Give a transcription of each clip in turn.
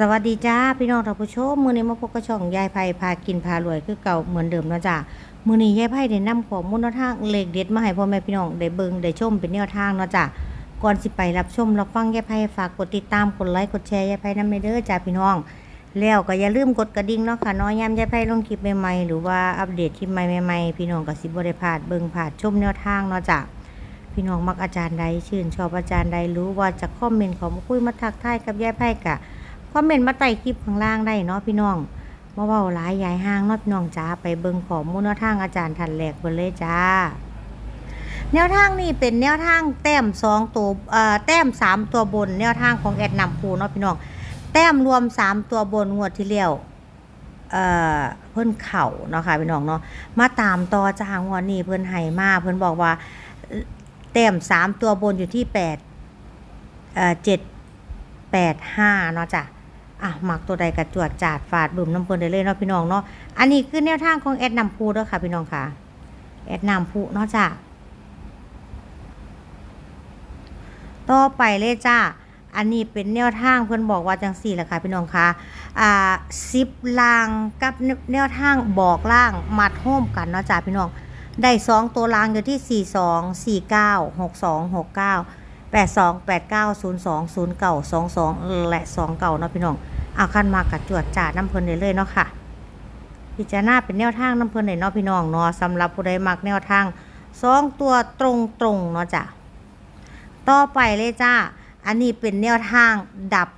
สวัสดีจ้าพี่น้องท่านผู้ชมมือนี้มาพบกับช่องยายไผ่พากินพารวยคือเก่าเหมือนเดิมนะจ้ามือนี้ยายไผ่ได้นำข้อมูลนทางเลขเด็ดมาให้พ่อแม่พี่น้องได้เบิ่งได้ชมเป็นแนวทางนะจ้าก่อนสิไปรับชมรับฟังยายไผ่ฝากกดติดตามกดไลค์กดแชร์ยายไผ่นำเด้อจ้าพี่น้อง แล้วก็อย่าลืมกดกระดิ่งเนาะค่ะน้อยยามยายไผ่ลงคลิปใหม่ๆหรือว่าอัปเดตคลิปใหม่ๆพี่น้องก็สิบ่ได้พาดเบิ่งพลาดชมแนวทางเนาะจ้าพี่น้องมักอาจารย์ใดชื่นชอบอาจารย์ใดรู้ว่าจะคอมเมนต์ของคุยมาทักทายกับยายไพ่กะ อมเมนต์มาใต้คลิปข้างล่างได้เนาะพี่น้องมาเว้าหลายยายห้างเนาะพี่น้องจ้าไปเบิ่งข้อมูลนทางอาจารย์ทันแหลกเพิ่นเลยจ้า แนวทางนี่เป็นแนวทางแต้มสองตัวเอ่อแต้มสามตัวบน แนวทางของแอดนำภูเนาะพี่น้องแต้มรวมสามตัวบนงวดที่แล้วเอ่อเพิ่นเข่าเนาะค่ะพี่น้องเนาะมาตามต่อจ้างวดนี้เพิ่นให้มาเพิ่นบอกว่าแต้มสามตัวบนอยู่ที่แปดเอ่อเจ็ดแปดห้าเนาะจ้ะ อะหมักตัวใดกระจวดจาดฝาดบึมน้ำเพลินได้เลยเนาะพี่น้องเนาะอันนี้คือแนวทางของแอดนำพูเด้อค่ะ พี่น้องค่ะ แอดนำพูเนาะจ้ะต่อไปเลยจ้าอันนี้เป็นแนวทางเพิ่อนบอกว่าจังสี่แหละค่ะพี่น้องค่ะอ่าซิปลางกับแนวทางบอกล่างมัดโฮมกันเนาะจ้ะพี่น้อง ได้สองตัวรางอยู่ที่4 2 4 9 6 2 6 9 8 2 8 9 0 2 0 9 2 2 และ2เก่าเนาะพี่น้องเอาคันมากัดจวดจ่าน้ำเพลินเลยเนาะค่ะ พิจารณาเป็นแนวทางน้ำเพลินได้เนาะพี่น้องเนาะสำหรับผู้ใดมักแนวทางสองตัวตรงตรงๆเนาะจ้ะต่อไปเลยจ้า อันนี้เป็นแนวทางดับ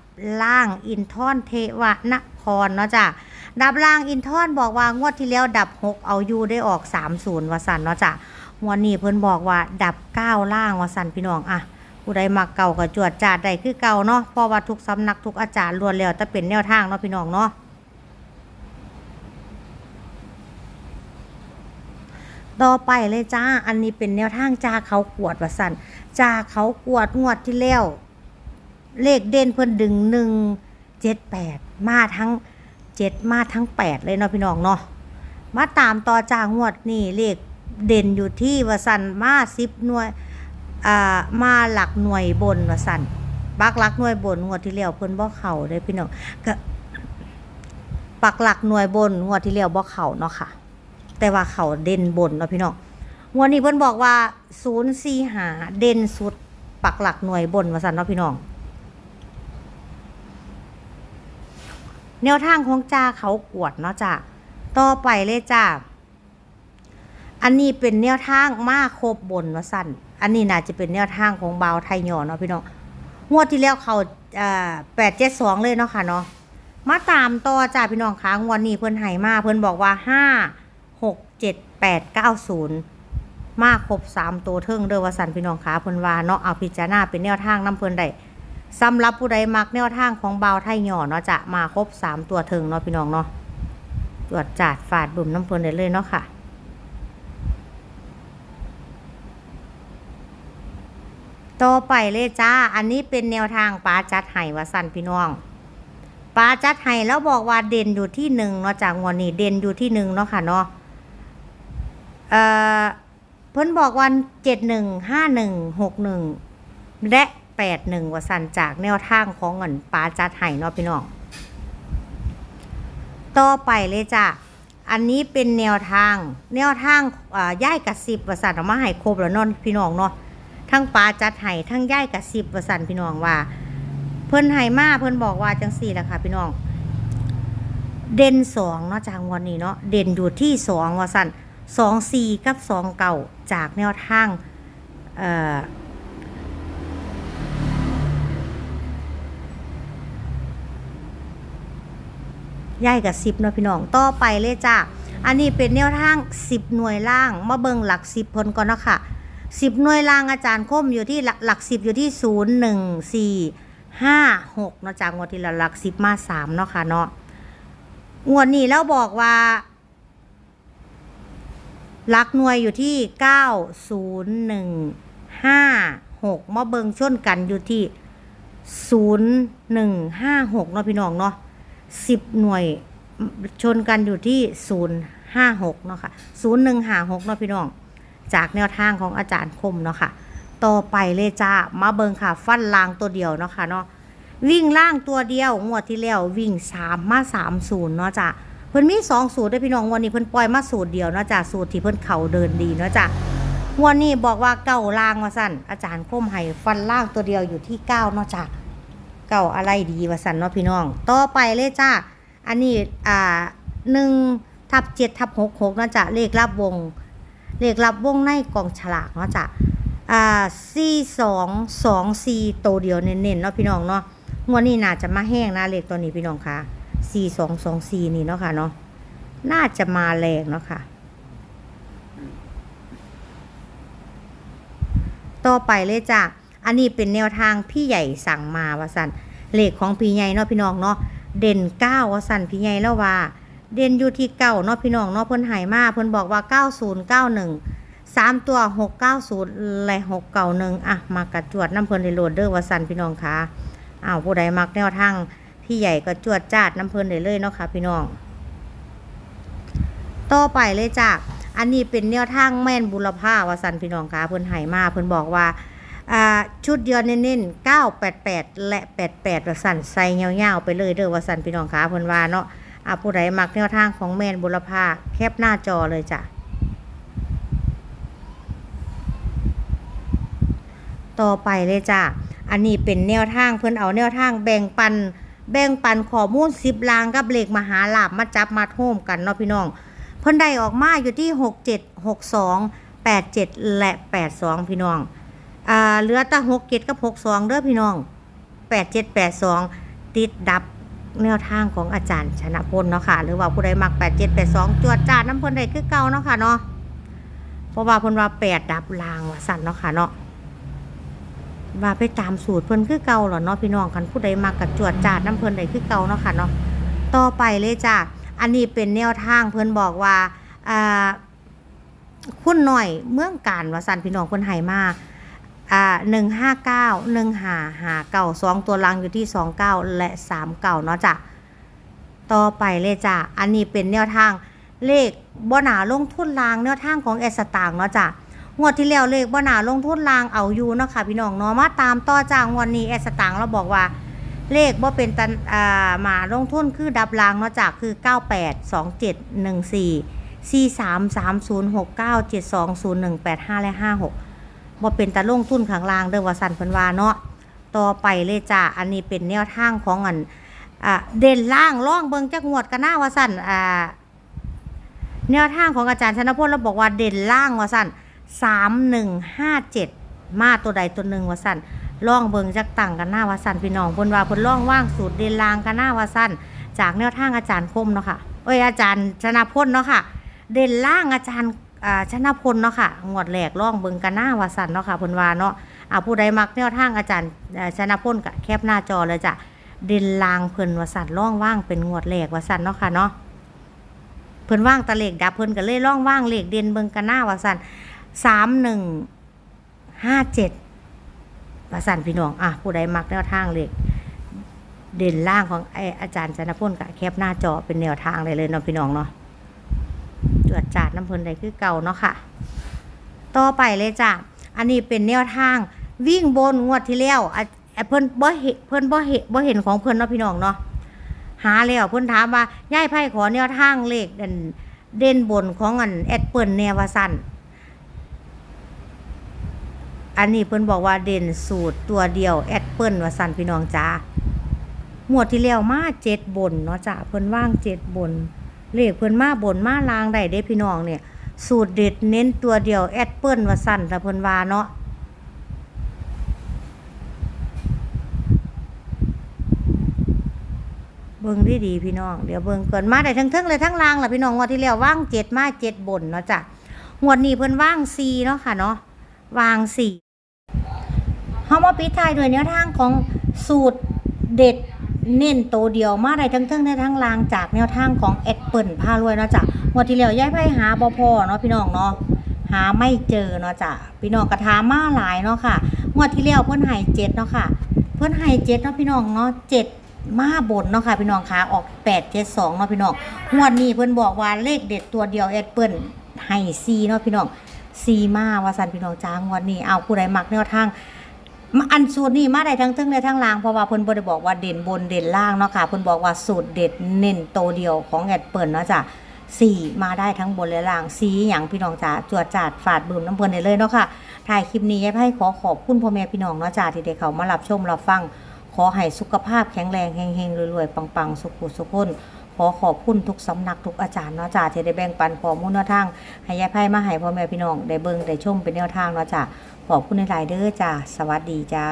ล่างอินทอนเทวนครเนาะจ้ะดับล่างอินทอนบอกว่างวดที่แล้วดับ 6 เอายูได้ออก 30วสันเนาะจ้ะงวันนี้เพิ่นบอกว่าดับ 9 ล่างวสันพี่น้องอะ ผู้ใดมักเก่าก็จวดจาดได้คือเก่าเนาะเพราะว่าทุกสำนักทุกอาจารย์ล้วนแล้วแต่เป็นแนวทางเนาะพี่น้องเนาะต่อไปเลยจ้า อันนี้เป็นแนวทางจาเขากวดวาสันจาเขากวดงวดที่แล้วเลขเด่นเพิ่นดึงหนึ่งเจ็ดแปดมาทั้งเจ็ดมาทั้งแปดเลยเนาะพี่น้องเนาะมาตามต่อจางวดนี่เลขเด่นอยู่ที่วสันมาสิบหน่วย อ่ามาหลักหน่วยบนวสันปักหลักหน่วยบนงวดที่แล้วเพิ่นบ่เข่าเลยพี่น้องก็ปักหลักหน่วยบนงวดที่แล้วบ่เข่าเนาะค่ะ แต่ว่าเข่าเด่นบนเนาะพี่น้องงวดนี้เพิ่นบอกว่าศูนย์สี่หาเด่นสุด ปักหลักหน่วยบนวสันเนาะพี่น้องแนวทางของจ้าเขากวดเนาะจ้าต่อไปเลยจ้าอันนี้เป็นแนวทางมาครบบนว่าสั้น อันนี้น่าจะเป็นแนวทางของเบาวไทยหยอเนาะพี่น้องงวดที่แล้วเขาแปดเจ็ดสองเลยเนาะค่ะเนาะมาตามต่อจ้าพี่น้องคะงวดนี้เพิ่อนให้มาเพิ่อนบอกว่าห้าหกเจ็ดแปดเก้าศูนย์มาครบสามตัวเทิงเดอวสันพี่น้องคะเพิ่อนว่าเนาะเอาพิจารณาเป็นแนวทางน้ำเพิ่อนได้สำหรับผู้ใดมักแนวทางของเบาไทยหย่อเนาะจะมาครบสามตัวถึงเนาะพี่น้องเนาะตรวจจาดฝาดบุ่มน้ำเพลินได้เลยเนาะค่ะ ต่อไปเลยจ้า อันนี้เป็นแนวทางปลาจัดไห้วาสันพี่น้องปลาจัดไห้แล้วบอกว่าเด่นอยู่ที่หนึ่งเนาะจากงวดนี้เด่นอยู่ที่หนึ่งเนาะค่ะเนาะเอ่อเพิ่นบอกวันเจ็ดหนึ่งห้าหนึ่งหกหนึ่งและแปดหนึ่งว่าสันจากแนวทางของเงินปลาจัดไห้เนาะพี่น้องต่อไปเลยจ้ะอันนี้เป็นแนวทาง แนวทางอ่าย่ายกระสิบว่าสันเอามาให้ครบแล้วนอนพี่น้องเนาะ ทั้งปลาจัดไห้ทั้งย่ายกระสิบว่าสันพี่น้องว่า เพิ่นไห้มาเพิ่นบอกว่าจังสี่แหละค่ะพี่น้อง เด่นสองเนาะจากวันนี้เนาะเด่นอยู่ที่สองว่าสันสองสี่กับสองเก่าจากแนวทางเอ่อย่ายกับสิบเนาะพี่น้องต่อไปเลยจ้าอันนี้เป็นแนวทางสิบหน่วยล่างมาเบิงหลักสิบพลก่อนเนาะค่ะ สิบหน่วยล่างอาจารย์คมอยู่ที่หลักหลักสิบอยู่ที่ศูนย์หนึ่งสี่ห้าหกเนาะจากงวดที่ละหลักสิบมาสามเนาะค่ะเนาะงวดนี้แล้วบอกว่าหลักหน่วยอยู่ที่เก้าศูนย์หนึ่งห้าหกมาเบิงชนกันอยู่ที่ศูนย์หนึ่งห้าหกเนาะพี่น้องเนาะสิบหน่วยชนกันอยู่ที่ศูนย์ห้าหกเนาะค่ะศูนย์หนึ่งห้าหกเนาะพี่น้อง จากแนวทางของอาจารย์คมเนาะค่ะ ต่อไปเลยจ้า มาเบิงค่ะ ฟันลางตัวเดียวเนาะค่ะเนาะ วิ่งล่างตัวเดียว งวดที่แล้ววิ่งสามมาสามศูนย์เนาะจ้ะเพิ่นมีสองสูตรด้วยพี่น้องวันนี้เพิ่นปล่อยมาสูตรเดียวเนาะจ้ะสูตรที่เพิ่นเข่าเดินดีเนาะจ้ะวันนี้บอกว่าเก้าล่างว่าสั่นอาจารย์ก้มให้ฟันล่างตัวเดียวอยู่ที่เก้าเนาะจ้ะเก้าอะไรดีว่าสั่นเนาะพี่น้อง ต่อไปเลยจ้ะอันนี้อ่าหนึ่งทับเจ็ดทับหกหกเนาะจ้ะเลขรับวง เลขรับวงในกองฉลากเนาะจ้ะอ่าสี่สองสองสี่ตัวเดียวเน้นๆเนาะพี่น้องเนาะงวดนี้น่าจะมาแห้งนะเลขตัวนี้พี่น้องคะสี่สองสองสี่นี่เนาะค่ะเนาะน่าจะมาแรงเนาะค่ะ ต่อไปเลยจ้ะอันนี้เป็นแนวทางพี่ใหญ่สั่งมาว่าสันเลขของพี่ใหญ่เนาะพี่น้องเนาะเด่นเก้าว่าสันพี่ใหญ่แล้วว่า เด่นอยู่ที่เก้าเนาะพี่น้องเนาะเพิ่นหายมาเพิ่นบอกว่าเก้าศูนย์เก้าหนึ่งสามตัวหกเก้าศูนย์และหกเก้าหนึ่งอะ มากระจวดน้ำเพิ่นในโหลดเด้อว่าสันพี่น้องคะอ้าวผู้ใดมักแนวทางพี่ใหญ่ก็จวดจาดน้ำเพิ่นได้เลยเนาะค่ะพี่น้อง ต่อไปเลยจ้ะอันนี้เป็นแนวทางแม่นบุรพาวาสันพี่น้องคะเพิ่นหายมาเพิ่นบอกว่าอ่าชุดเดียวเน้นๆ988 และ 88วาสันใส่เงาวๆไปเลยเด้อวาสันพี่น้องคะเพิ่นว่าเนาะ อ่าผู้ใดมักแนวทางของแมนบุรพาแคปหน้าจอเลยจ้ะ ต่อไปเลยจ้ะ อันนี้เป็นแนวทางเพิ่อนเอาแนวทางแบ่งปัน แบ่งปันข้อมูลสิบลางกับเหลขมหาลาบมาจับมาโทมกันเนาะพี่น้อง เพิ่นได้ออกมาอยู่ที่67 62 87และ82พี่น้อง อ่าเหลือแต่67กับ62เด้อพี่น้อง87 82ติดดับ แนวทางของอาจารย์ชนะพลเนาะค่ะ หรือว่าผู้ใดมัก87 82จวดจาดน้ำเพิ่นได้คือเก่าเนาะค่ะเนาะเพราะว่าพิ่นว่า8ดับลางว่าสั่นเนาะค่ะเนาะว่าไปตามสูตรเพิ่นคือเก่าเหรอเนาะพี่น้องคันผู้ใดมักกับจวดจาดน้ำเพิ่นได้คือเก่าเนาะค่ะเนาะต่อไปเลยจ้ะอันนี้เป็นแนวทางเพิ่นบอกว่าอ่าคุณหน่อยเมืองการว่าสันพี่น้องเพิ่นให้มาก อ่าหนึ่งห้าเก้าหนึ่งหาหาเก้าสองตัวลังอยู่ที่สองเก้าและสามเก้าเนาะจ้ะต่อไปเลยจ้ะอันนี้เป็นแนวทางเลขบ่หนาลงทุนลางแนวทางของแอสตางเนาะจ้ะงวดที่แล้วเลขบ่หนาลงทุนลางเอาอยู่เนาะค่ะพี่น้องเนาะมาตามต่อจ้างวันนี้แอสตางเราบอกว่าเลขบ่เป็นตันอ่ามาลงทุนคือดับรางเนาะจากคือ 98 27 14 43 30 69 72 01 85และ56 บ่เป็นตาลงทุนข้างล่างเด้อว่าสั่นเพิ่นว่าเนาะต่อไปเลยจ้าอันนี้เป็นแนวทางของอันอ่าเด่นล่างล่องเบิงจักงวดกันหน้าว่าสั่นอ่าแนวทางของอาจารย์ชนพลเราบอกว่าเด่นล่างว่าสั่น3157มาตัวใดตัวหนึ่งว่าสั่นล่องเบิงจักต่างกันหน้าว่าสันพี่น้องเพิ่นว่าเพิ่นล่องว่างสูตรเด่นล่างกันหน้าว่าสันจากแนวทางอาจารย์คมเนาะค่ะเอ้ยอาจารย์ชนะพลเนาะค่ะ เด่นล่างอาจารย์ อ่าชนะพลเนาะค่ะงวดแรกล่องเบิงกันหน้าวาสันเนาะค่ะเพิ่นว่าเนาะอ่าผู้ใดมักแนวทางอาจารย์อ่าชนะพลก็แคปหน้าจอเลยจ้ะเด่นลางเพิ่นวาสันล่องว่างเป็นงวดแรกวาสันเนาะค่ะเนาะเพิ่นว่างตะเลขดับเพิ่นก็เลยล่องว่างเลขเด่นเบิงกันหน้าวาสันสามหนึ่งห้าเจ็ดวาสันพี่น้องอะผู้ใดมักแนวทางเลขเด่นล่างของไออาจารย์ชนพลกับแคปหน้าจอเป็นแนวทางเลยเลยเนาะพี่น้องเนาะ ตรวจจาดน้ำเพลินใดคือเก่าเนาะค่ะ ต่อไปเลยจ้ะ อันนี้เป็นแนวทางวิ่งบนงวดที่แล้วอะอะเพิ่นบ่เห็นเพิ่นบ่เห็นบ่เห็นของเพิ่นเนาะพี่น้องเนาะหาแล้วเพิ่นถามว่าย่ายไพ่ขอแนวทางเลขเด่นเด่นบนของอันแอดเปิลแนว่าสันอันนี้เพิ่นบอกว่าเด่นสูตรตัวเดียวแอดเปิลว่าสันพี่น้องจ้าหมวดที่แล้วมาเจ็ดบนเนาะจ้าเพิ่นว่างเจ็ดบน เลขเพิ่นมาบนมาลางได้เด้พี่น้องเนี่ย สูตรเด็ดเน้นตัวเดียวแอดเปิลว่าสั่นแต่เพิ่นว่าเนาะเบิ่งดีดีพี่น้องเดี๋ยวเบิ่งเกินมาได้ทั้งเทิงเลยทั้งลางหล่ะพี่น้องงวดที่แล้วว่างเจ็ดมาเจ็ดบนเนาะจ้ะงวดนี้เพิ่นว่างสี่เนาะค่ะเนาะวางสี่เฮามาปิดท้ายด้วยแนวทางของสูตรเด็ด เน้นโตวเดียวมาได้ทั้งเทิงในทั้งลางจากแนวทางของแอดเปิลพารวยเนาะจ้ะงวดที่แล้วย้ายไพ่หาบ่พอเนาะพี่น้องเนาะหาไม่เจอเนาะจ้ะพี่น้องกระทามาหลายเนาะค่ะงวดที่แล้วเพิ่อนให้เจ็ดเนาะค่ะ เพิ่อนให้เจ็ดเนาะพี่น้องเนาะเจ็ดมาบนเนาะค่ะพี่น้องค่ะออกแปดเจ็ดสองเนาะพี่น้องงวดนี้เพิ่อนบอกว่าเลขเด็ดตัวเดียวแอดเปิลให้ซีเนาะพี่น้องซีมาว่าสันพี่น้องจ้างวดนี้เอาผู้ใดมักแนวทาง อันสูตรนี้มาได้ทั้งเทึงในทั้งล่างเพราะว่าเพิ่นบ่ได้บอกว่าเด่นบนเด่นล่างเนาะค่ะเพิ่นบอกว่าสูตรเด็ดเน้นโตเดียวของแอดเปิลเนาะจ้ะสี่มาได้ทั้งบนและล่างสีหยังพี่น้องจ๋าจวดจาดฝาดบืมน้ำเพิ่นได้เลยเนาะค่ะถ่ายคลิปนี้ยายไพ่ขอขอบคุณพ่อแม่พี่น้องเนาะจ้ะที่ได้เข้ามารับชมรับฟัง ขอให้สุขภาพแข็งแรงเฮงๆรวยๆปังๆ สุขุสุขคนขอขอบคุณทุกสำนักทุกอาจารย์เนาะจ้ะที่ได้แบ่งปันข้อมูลแนวทางให้ยายไพ่มาให้พ่อแม่พี่น้องได้เบิ่งได้ชมเป็นแนวทางเนาะจ้ะ ขอบคุณในหลาย ๆ เด้อจ้าสวัสดีจ้า